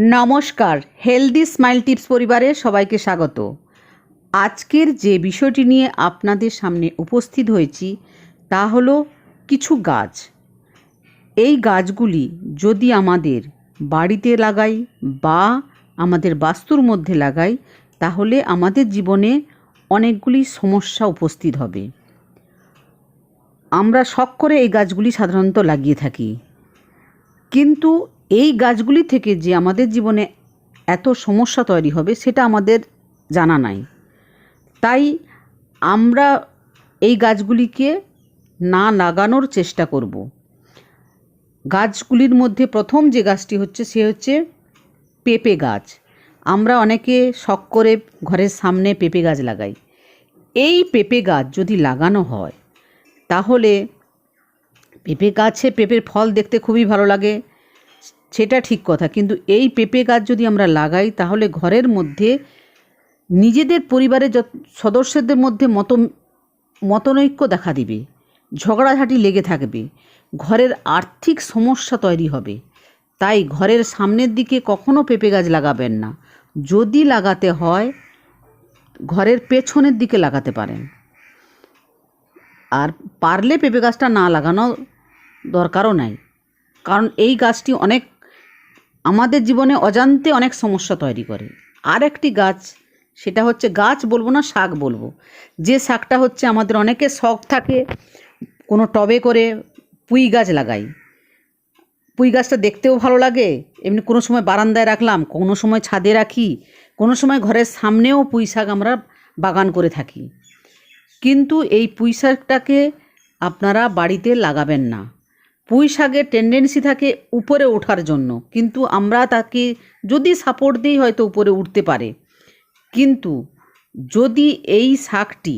নমস্কার healthy smile tips পরিবারে সবাইকে স্বাগত। আজকের যে বিষয়টি নিয়ে আপনাদের সামনে উপস্থিত হয়েছি, তা হলো কিছু গাছ। এই গাছগুলি যদি আমাদের বাড়িতে লাগাই বা আমাদের বাস্তুর মধ্যে লাগাই, তাহলে আমাদের জীবনে অনেকগুলি সমস্যা উপস্থিত হবে। আমরা শখ করে এই গাছগুলি সাধারণত লাগিয়ে থাকি। কিন্তু এই গাছগুলি থেকে যে আমাদের জীবনে এত সমস্যা তৈরি হবে সেটা আমাদের জানা নাই। তাই আমরা এই গাছগুলিকে না লাগানোর চেষ্টা করব। গাছগুলির মধ্যে প্রথম যে গাছটি হচ্ছে সে হচ্ছে পেঁপে গাছ। আমরা অনেকে শখ করে ঘরের সামনে পেঁপে গাছ লাগাই। এই পেঁপে গাছ যদি লাগানো হয়, তাহলে পেঁপে গাছে পেঁপের ফল দেখতে খুবই ভালো লাগে। সেটা ঠিক কথা, কিন্তু এই পেঁপে গাছ যদি আমরা লাগাই, তাহলে ঘরের মধ্যে নিজেদের পরিবারের সদস্যদের মধ্যে মত, মতনৈক্য দেখা দিবে, ঝগড়াঝাটি লেগে থাকবে, ঘরের আর্থিক সমস্যা তৈরি হবে। তাই ঘরের সামনের দিকে কখনো পেঁপে গাছ লাগাবেন না। যদি লাগাতে হয়, ঘরের পেছনের দিকে লাগাতে পারেন। আর পারলে পেঁপে গাছটা না লাগানো দরকারও নাই। কারণ এই গাছটি অনেক আমাদের জীবনে অজান্তে অনেক সমস্যা তৈরি করে। আর একটি গাছ, সেটা হচ্ছে গাছ বলব না, শাক বলব। যে শাকটা হচ্ছে আমাদের অনেকের শখ থাকে, কোনো টবে করে পুঁই গাছ লাগাই। পুঁই গাছটা দেখতেও ভালো লাগে, এমনি কোনো সময় বারান্দায় রাখলাম, কোনো সময় ছাদে রাখি, কোনো সময় ঘরের সামনেও পুঁই শাক আমরা বাগান করে থাকি। কিন্তু এই পুঁই শাকটাকে আপনারা বাড়িতে লাগাবেন না। পুঁই শাকের টেন্ডেন্সি থাকে উপরে ওঠার জন্য। কিন্তু আমরা তাকে যদি সাপোর্ট দিই হয়তো উপরে উঠতে পারে। কিন্তু যদি এই শাকটি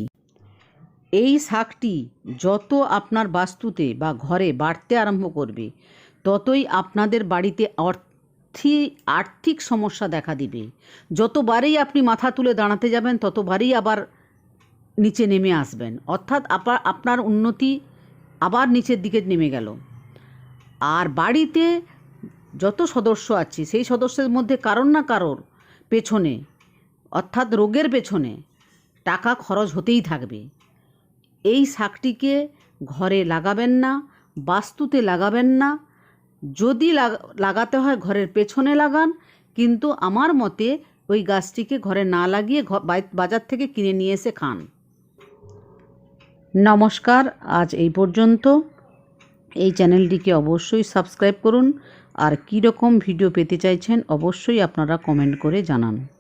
এই শাকটি যত আপনার বাস্তুতে বা ঘরে বাড়তে আরম্ভ করবে, ততই আপনাদের বাড়িতে অর্থি, আর্থিক সমস্যা দেখা দিবে। যতবারই আপনি মাথা তুলে দাঁড়াতে যাবেন, ততবারই আবার নিচে নেমে আসবেন। অর্থাৎ আপনার আপনার উন্নতি আবার নিচের দিকে নেমে গেল। আর বাড়িতে যত সদস্য আছে, সেই সদস্যের মধ্যে কারোর না কারোর পেছনে, অর্থাৎ রোগের পেছনে টাকা খরচ হতেই থাকবে। এই শাকটিকে ঘরে লাগাবেন না, বাস্তুতে লাগাবেন না। যদি লাগাতে হয় ঘরের পেছনে লাগান, কিন্তু আমার মতে ওই গাছটিকে ঘরে না লাগিয়ে বাজার থেকে কিনে নিয়ে এসে খান। নমস্কার, আজ এই পর্যন্ত। এই চ্যানেলটিকে অবশ্যই সাবস্ক্রাইব করুন। আর কী রকম ভিডিও পেতে চাইছেন, অবশ্যই আপনারা কমেন্ট করে জানান।